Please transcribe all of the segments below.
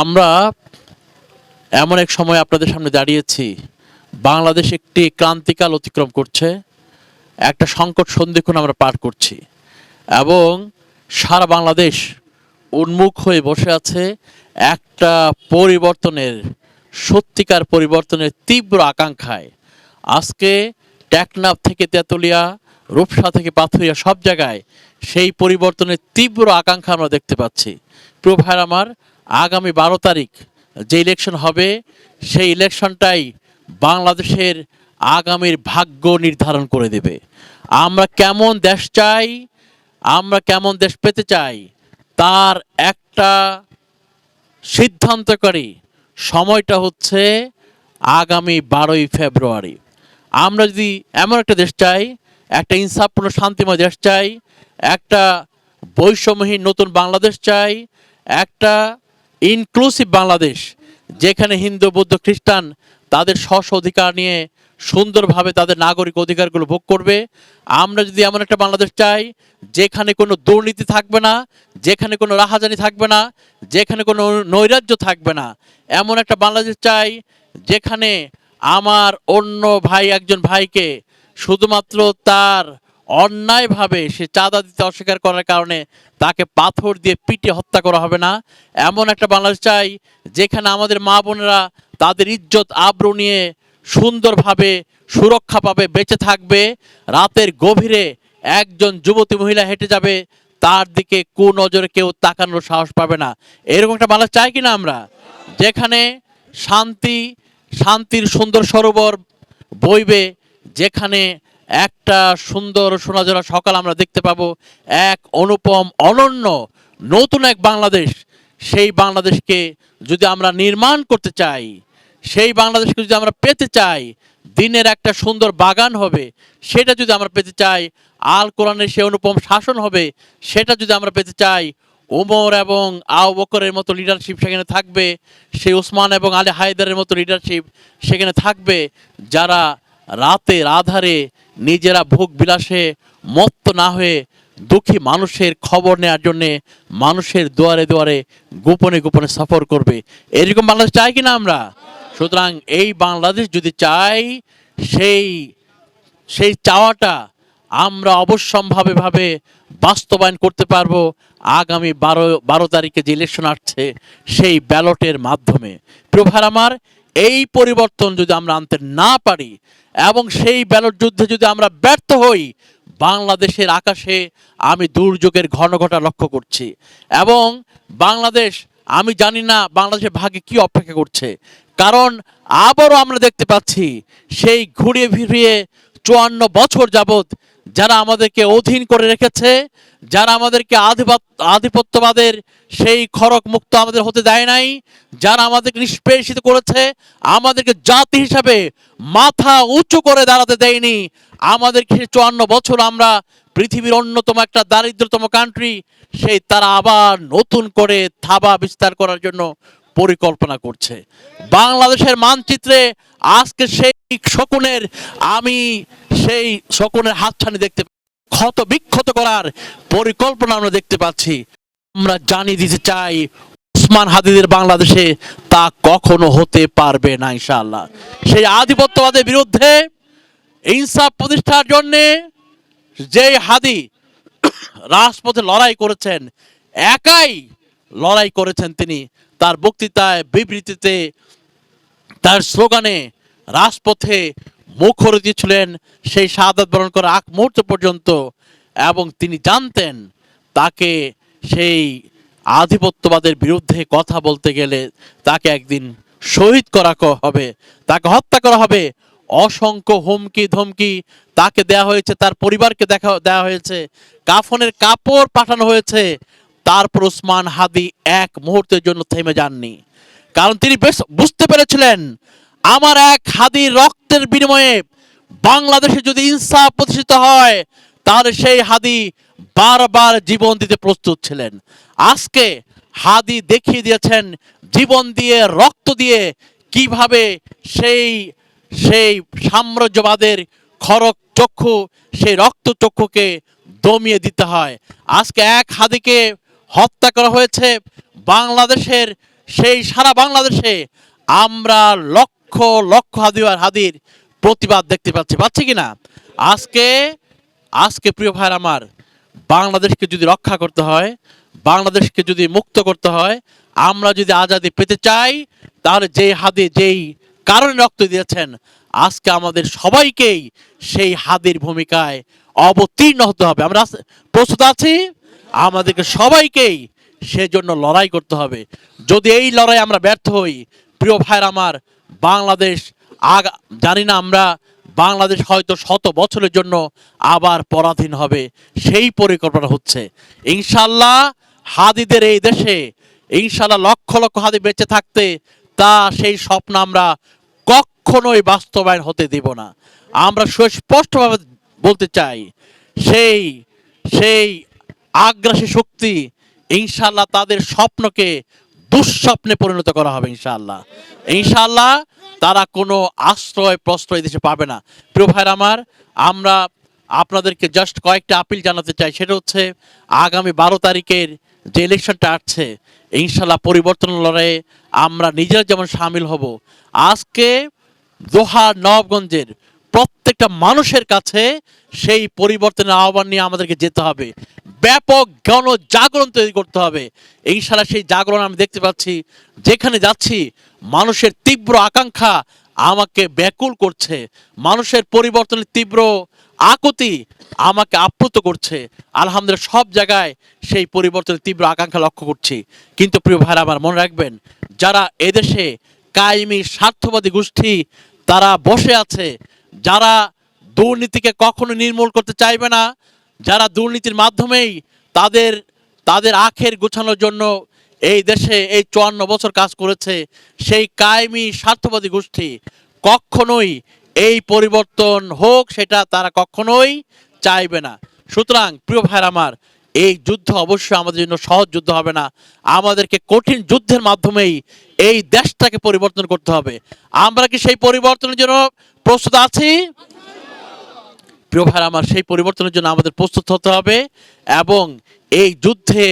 আমরা এমন এক সময় আপনাদের সামনে দাঁড়িয়েছি। বাংলাদেশ একটি ক্রান্তিকাল অতিক্রম করছে। একটা সংকট সন্ধিক্ষণ আমরা পার করছি। এবং সারা বাংলাদেশ উন্মুখ হয়ে বসে আছে একটা পরিবর্তনের, সত্যিকার পরিবর্তনের তীব্র আকাঙ্ক্ষায়। আজকে টেকনাফ থেকে তেঁতুলিয়া, রূপসা থেকে পাথুরিয়া সব জায়গায় সেই পরিবর্তনের তীব্র আকাঙ্ক্ষা আমরা দেখতে পাচ্ছি। প্রিয় আমার আগামী বারো তারিখ যে ইলেকশন হবে, সেই ইলেকশনটাই বাংলাদেশের আগামীর ভাগ্য নির্ধারণ করে দেবে। আমরা কেমন দেশ চাই, আমরা কেমন দেশ পেতে চাই, তার একটা সিদ্ধান্তকারী সময়টা হচ্ছে আগামী বারোই ফেব্রুয়ারি। আমরা যদি এমন একটা দেশ চাই, একটা ইনসাফপূর্ণ, শান্তিময় দেশ চাই, একটা বৈষম্যহীন নতুন বাংলাদেশ চাই, একটা ইনক্লুসিভ বাংলাদেশ, যেখানে হিন্দু, বৌদ্ধ, খ্রিস্টান তাদের স্ব অধিকার নিয়ে সুন্দরভাবে তাদের নাগরিক অধিকারগুলো ভোগ করবে। আমরা যদি এমন একটা বাংলাদেশ চাই, যেখানে কোনো দুর্নীতি থাকবে না, যেখানে কোনো রাহাজানি থাকবে না, যেখানে কোনো নৈরাজ্য থাকবে না, এমন একটা বাংলাদেশ চাই, যেখানে আমার অন্য ভাই, একজন ভাইকে শুধুমাত্র তার অন্যায়ভাবে সে চাঁদা দিতে অস্বীকার করার কারণে তাকে পাথর দিয়ে পিটে হত্যা করা হবে না। এমন একটা বাংলাদেশ চাই যেখানে আমাদের মা বোনেরা তাদের ইজ্জত, আব্রু নিয়ে সুন্দরভাবে সুরক্ষা পাবে, বেঁচে থাকবে। রাতের গভীরে একজন যুবতী মহিলা হেঁটে যাবে, তার দিকে কু নজরে কেউ তাকানোর সাহস পাবে না। এরকম একটা বাংলাদেশ চাই কিনা আমরা? যেখানে শান্তি, শান্তির সুন্দর সরোবর বইবে, যেখানে একটা সুন্দর সোনাজোড়া সকাল আমরা দেখতে পাবো। এক অনুপম অনন্য নতুন এক বাংলাদেশ। সেই বাংলাদেশকে যদি আমরা নির্মাণ করতে চাই, সেই বাংলাদেশকে যদি আমরা পেতে চাই, দিনের একটা সুন্দর বাগান হবে, সেটা যদি আমরা পেতে চাই, আল কোরআনের সে অনুপম শাসন হবে, সেটা যদি আমরা পেতে চাই, ওমর এবং আউ বকরের মতো লিডারশিপ সেখানে থাকবে, সেই ওসমান এবং আলী হায়দারের মতো লিডারশিপ সেখানে থাকবে, যারা রাতের আধারে নিজেরা ভোগ বিলাসে মত্ত না হয়ে দুঃখী মানুষের খবর নেওয়ার জন্যে মানুষের দুয়ারে দুয়ারে গোপনে গোপনে সফর করবে। এরকম বাংলাদেশ চাই কিনা আমরা? সুতরাং এই বাংলাদেশ যদি চাই, সেই সেই চাওয়াটা আমরা অবশ্যম্ভাবে ভাবে বাস্তবায়ন করতে পারব আগামী বারো বারো তারিখে যে ইলেকশন আসছে সেই ব্যালটের মাধ্যমে। প্রভার আমার, এই পরিবর্তন যদি আমরা আনতে না পারি এবং সেই ব্যালট যুদ্ধে যদি আমরা ব্যর্থ হই, বাংলাদেশের আকাশে আমি দুর্যোগের ঘন ঘটা লক্ষ্য করছি। এবং বাংলাদেশ, আমি জানি না বাংলাদেশের ভাগে কি অপেক্ষা করছে। কারণ আবারও আমরা দেখতে পাচ্ছি, সেই ঘুরিয়ে ফিরিয়ে চুয়ান্ন বছর যাবত যারা আমাদেরকে অধীন করে রেখেছে, যারা আমাদেরকে আধিপত্য আধিপত্যবাদের সেই খড়ক মুক্ত আমাদের হতে দেয় নাই, যারা আমাদেরকে নিষ্পেষিত করেছে, আমাদেরকে জাতি হিসাবে মাথা উঁচু করে দাঁড়াতে দেয়নি আমাদেরকে চুয়ান্ন বছর আমরা পৃথিবীর অন্যতম একটা দারিদ্রতম কান্ট্রি সেই তারা আবার নতুন করে থাবা বিস্তার করার জন্য পরিকল্পনা করছে। বাংলাদেশের মানচিত্রে আজকে সেই শকুনের আমি সেই শকুনের হাতছানি দেখতে ক্ষত বিক্ষত করার পরিকল্পনা আমরা দেখতে পাচ্ছি। আমরা জানিয়ে দিতে চাই, উসমান হাদিদের বাংলাদেশে তা কখনো হতে পারবে না ইনশাআল্লাহ। সেই আধিপত্যবাদের বিরুদ্ধে ইনসাফ প্রতিষ্ঠার জন্যে যে হাদি রাজপথে লড়াই করেছেন, একাই লড়াই করেছেন তিনি। তার বক্তৃতায়, বিবৃতিতে, তার স্লোগানে রাজপথে মুখর দিয়েছিলেন সেই শাহাদাত বরণ করার আগ মুহূর্ত পর্যন্ত, এবং তিনি জানতেন তাকে সেই আধিপত্যবাদের বিরুদ্ধে কথা বলতে গেলে তাকে একদিন শহীদ করা হবে, তাকে হত্যা করা হবে। অসংখ্য হুমকি, ধমকি তাকে দেয়া হয়েছে, তার পরিবারকে দেখা দেওয়া হয়েছে। কাফনের কাপড় পাঠানো হয়েছে। তারপর ওসমান হাদি এক মুহূর্তের জন্য থেমে যাননি। কারণ তিনি বেশ বুঝতে পেরেছিলেন, আমার এক হাদির রক্তের বিনিময়ে বাংলাদেশে যদি ইনসাফ প্রতিষ্ঠিত হয়, তাহলে সেই হাদি বারবার জীবন দিতে প্রস্তুত ছিলেন। আজকে হাদি দেখিয়ে দিয়েছেন জীবন দিয়ে, রক্ত দিয়ে কীভাবে সেই সেই সাম্রাজ্যবাদের খরক চক্ষু, সেই রক্ত চক্ষুকে দমিয়ে দিতে হয়। আজকে এক হাদিকে হত্যা করা হয়েছে। বাংলাদেশের, সেই সারা বাংলাদেশে আমরা লক্ষ লক্ষ হাদি আর হাদির প্রতিবাদ দেখতে পাচ্ছি। পাচ্ছি কি না আজকে আজকে প্রিয় ভাইয়ের আমার, বাংলাদেশকে যদি রক্ষা করতে হয়, বাংলাদেশকে যদি মুক্ত করতে হয়, আমরা যদি আজাদি পেতে চাই, তাহলে যেই হাদি, যেই কারণে রক্ত দিয়েছেন, আজকে আমাদের সবাইকেই সেই হাদির ভূমিকায় অবতীর্ণ হতে হবে। আমরা প্রস্তুত আছি? আমাদেরকে সবাইকেই সেজন্য লড়াই করতে হবে। যদি এই লড়াই আমরা ব্যর্থ হই, প্রিয় ভাইয়ের আমার বাংলাদেশ আগা, জানি না আমরা বাংলাদেশ হয়তো শত বছরের জন্য আবার পরাধীন হবে। সেই পরিকল্পনা হচ্ছে। ইনশাল্লাহ হাদিদের এই দেশে ইনশাল্লাহ লক্ষ লক্ষ হাদি বেঁচে থাকতে তা সেই স্বপ্ন আমরা কখনোই বাস্তবায়ন হতে দিব না। আমরা সুস্পষ্টভাবে বলতে চাই, সেই সেই আগ্রাসী শক্তি ইনশাল্লাহ তাদের স্বপ্নকে দুঃস্বপ্নে পরিণত করা হবে ইনশাআল্লাহ। ইনশাআল্লাহ তারা কোনো আশ্রয় প্রশ্রয় দেশে পাবে না। প্রিয় ভাইয়ের আমার, আমরা আপনাদেরকে জাস্ট কয়েকটা আপিল জানাতে চাই। সেটা হচ্ছে, আগামী বারো তারিখের যে ইলেকশনটা আসছে ইনশাল্লাহ পরিবর্তন লড়াইয়ে আমরা নিজেরা যেমন সামিল হব, আজকে দোহা নবগঞ্জের প্রত্যেকটা মানুষের কাছে সেই পরিবর্তনের আহ্বান নিয়ে আমাদেরকে যেতে হবে। ব্যাপক গণ জাগরণ তৈরি করতে হবে। ইনশাল্লাহ সেই জাগরণ আমি দেখতে পাচ্ছি, যেখানে যাচ্ছি, মানুষের তীব্র আকাঙ্ক্ষা আমাকে ব্যাকুল করছে। মানুষের পরিবর্তনের তীব্র আকুতি আমাকে আপ্লুত করছে। আলহামদুলিল্লাহ সব জায়গায় সেই পরিবর্তনের তীব্র আকাঙ্ক্ষা লক্ষ্য করছি। কিন্তু প্রিয় ভাইরা, আমার মনে রাখবেন, যারা এদেশে কায়েমি, স্বার্থবাদী গোষ্ঠী, তারা বসে আছে। যারা দুর্নীতিকে কখনো নির্মূল করতে চাইবে না যারা দুর্নীতির মাধ্যমেই তাদের তাদের আখের গোছানোর জন্য এই দেশে এই চুয়ান্ন বছর কাজ করেছে, সেই কায়েমি স্বার্থবাদী গোষ্ঠী কখনোই এই পরিবর্তন হোক সেটা তারা কখনোই চাইবে না। সুতরাং প্রিয় ভাইয়ের আমার, এই যুদ্ধ অবশ্যই আমাদের জন্য সহজ যুদ্ধ হবে না। আমাদেরকে কঠিন যুদ্ধের মাধ্যমেই এই দেশটাকে পরিবর্তন করতে হবে। আমরা কি সেই পরিবর্তনের জন্য প্রস্তুত আছি? প্রিয় ভাই আমার সেই পরিবর্তনের জন্য আমাদের প্রস্তুত হতে হবে এবং এই যুদ্ধে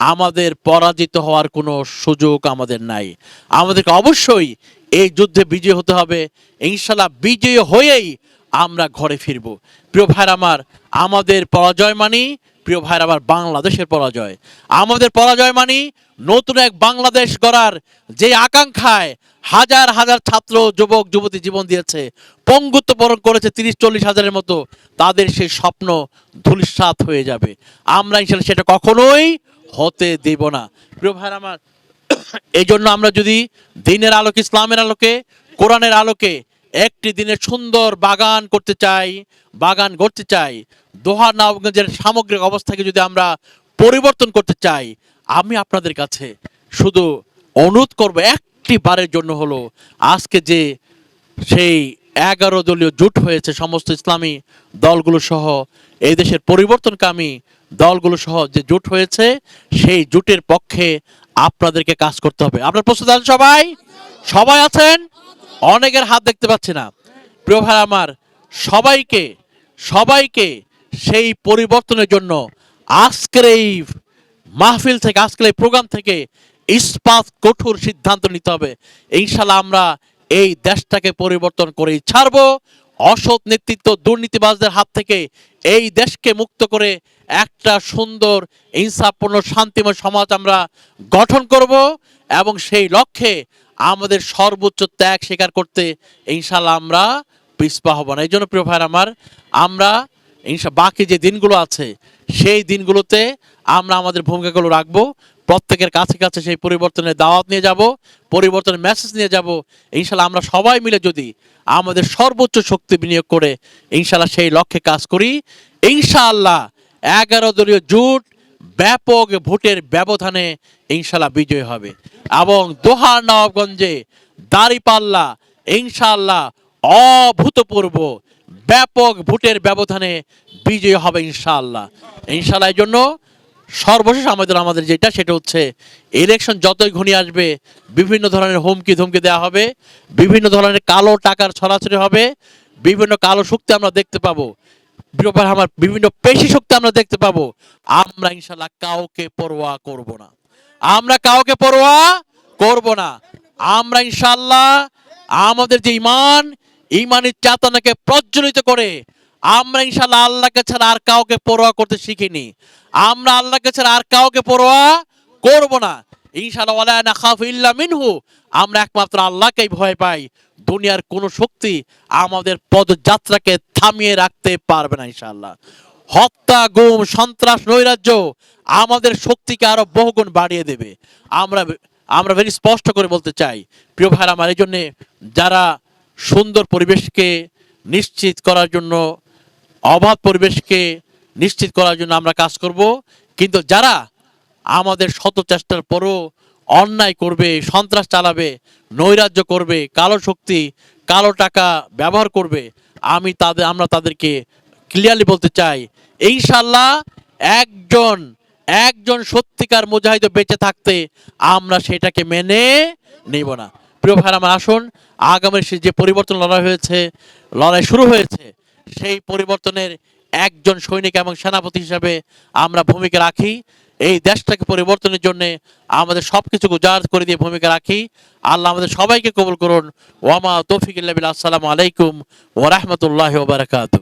আমাদের পরাজিত হওয়ার কোনো সুযোগ আমাদের নাই। আমাদেরকে অবশ্যই এই যুদ্ধে বিজয়ী হতে হবে। ইনশাল্লাহ বিজয়ী হয়েই আমরা ঘরে ফিরব। প্রিয় ভাইর, আমার আমাদের পরাজয় মানি, প্রিয় ভাইর, আমার বাংলাদেশের পরাজয়। আমাদের পরাজয় মানি, নতুন এক বাংলাদেশ গড়ার যে আকাঙ্ক্ষায় হাজার হাজার ছাত্র, যুবক, যুবতী জীবন দিয়েছে। পঙ্গুত্ব বরণ করেছে তিরিশ, চল্লিশ হাজারের মতো। তাদের সেই স্বপ্ন ধূলিসাৎ হয়ে যাবে। আমরা ইনশাল্লাহ সেটা কখনোই হতে দেব না। প্রিয় ভাইর আমার, এই জন্য আমরা যদি দিনের আলোকে, ইসলামের আলোকে, কোরআনের আলোকে একটি দিনের সুন্দর বাগান করতে চাই, বাগান গড়তে চাই, দোহা নবগঞ্জের সামগ্রিক অবস্থাকে যদি আমরা পরিবর্তন করতে চাই, আমি আপনাদের কাছে শুধু অনুরোধ করব একটি বারের জন্য হলো, আজকে যে সেই এগারো দলীয় জোট হয়েছে, সমস্ত ইসলামী দলগুলো সহ, এই দেশের পরিবর্তনকামী দলগুলো সহ যে জোট হয়েছে, সেই জোটের পক্ষে আপনাদেরকে কাজ করতে হবে। আপনার প্রস্তুত আছেন সবাই? সবাই আছেন? অনেকের হাত দেখতে পাচ্ছি না। প্রিয় ভাই, আমার সবাইকে সবাইকে সেই পরিবর্তনের জন্য আজকের এই মাহফিল থেকে, আজকের এই প্রোগ্রাম থেকে ইস্পাত কঠোর সিদ্ধান্ত নিতে হবে। ইনশাল্লাহ আমরা এই দেশটাকে পরিবর্তন করেই ছাড়বো। অসৎ নেতৃত্ব দুর্নীতিবাজদের হাত থেকে এই দেশকে মুক্ত করে একটা সুন্দর, ইনসাফপূর্ণ, শান্তিময় সমাজ আমরা গঠন করব এবং সেই লক্ষ্যে আমাদের সর্বোচ্চ ত্যাগ স্বীকার করতে ইনশাল্লাহ আমরা পিছপা হব না। এই জন্য প্রিয় ভাইয়ের আমার, আমরা ইনশা বাকি যে দিনগুলো আছে, সেই দিনগুলোতে আমরা আমাদের ভূমিকাগুলো রাখব। প্রত্যেকের কাছে কাছে সেই পরিবর্তনের দাওয়াত নিয়ে যাব, পরিবর্তনের মেসেজ নিয়ে যাব। ইনশাল্লাহ আমরা সবাই মিলে যদি আমাদের সর্বোচ্চ শক্তি বিনিয়োগ করে ইনশাল্লাহ সেই লক্ষ্যে কাজ করি। ইনশাআল্লাহ এগারো দলীয় জোট ব্যাপক ভোটের ব্যবধানে ইনশাল্লাহ বিজয় হবে। এবং দোহা নবাবগঞ্জে দাঁড়িপাল্লা ইনশাআল্লাহ অভূতপূর্ব, ব্যাপক ভোটের ব্যবধানে বিজয় হবে ইনশাআল্লাহ। ইনশাআল্লাহ জন্য সর্বশেষ আমাদের আমাদের যেটা, সেটা হচ্ছে ইলেকশন যতই ঘনিয়ে আসবে, বিভিন্ন ধরনের হুমকি ধুমকি দেওয়া হবে, বিভিন্ন ধরনের কালো টাকার ছড়াছড়ি হবে, বিভিন্ন কালো শক্তি আমরা দেখতে পাবো আমার বিভিন্ন পেশি শক্তি আমরা দেখতে পাবো, আমরা ইনশাল্লাহ কাউকে পরোয়া করব না। আমরা কাউকে পরোয়া করব না। আমরা ইনশাল্লাহ আমাদের যে ইমান ইমানের চেতনাকে প্রজ্বলিত করে, আমরা ইনশাল্লাহ আল্লাহকে ছাড়া আর কাউকে পরোয়া করতে শিখিনি। আমরা আল্লাহকে ছাড়া আর কাউকে পরোয়া করব না। ইনশাল্লাহ ওয়ালা নাখাফ ইল্লা মিনহু। আমরা একমাত্র আল্লাহকেই ভয় পাই। দুনিয়ার কোনো শক্তি আমাদের পদযাত্রাকে থামিয়ে রাখতে পারবে না ইনশাল্লাহ হত্যা, গুম, সন্ত্রাস, নৈরাজ্য আমাদের শক্তিকে আরও বহুগুণ বাড়িয়ে দেবে। আমরা আমরা ভেরি স্পষ্ট করে বলতে চাই, প্রিয় ভাই আমার, এই জন্যে যারা সুন্দর পরিবেশকে নিশ্চিত করার জন্য, অবাধ পরিবেশকে নিশ্চিত করার জন্য আমরা কাজ করব। কিন্তু যারা আমাদের শত চেষ্টার পরও অন্যায় করবে, সন্ত্রাস চালাবে, নৈরাজ্য করবে, কালো শক্তি, কালো টাকা ব্যবহার করবে, আমি তাদের, আমরা তাদেরকে ক্লিয়ারলি বলতে চাই ইনশাল্লাহ একজন একজন সত্যিকার মুজাহিদ বেঁচে থাকতে আমরা সেটাকে মেনে নেব না। প্রিয় ভাই আমার আসুন। আগামীর যে পরিবর্তন লড়াই হয়েছে, লড়াই শুরু হয়েছে, সেই পরিবর্তনের একজন সৈনিক এবং সেনাপতি হিসাবে আমরা ভূমিকা রাখি। এই দেশটাকে পরিবর্তনের জন্য আমাদের সব কিছু উজাড় করে দিয়ে ভূমিকা রাখি। আল্লাহ আমাদের সবাইকে কবুল করুন। ওয়ামা তৌফিক আসসালামু আলাইকুম ওরহমতুল্লাহ বারাকাতু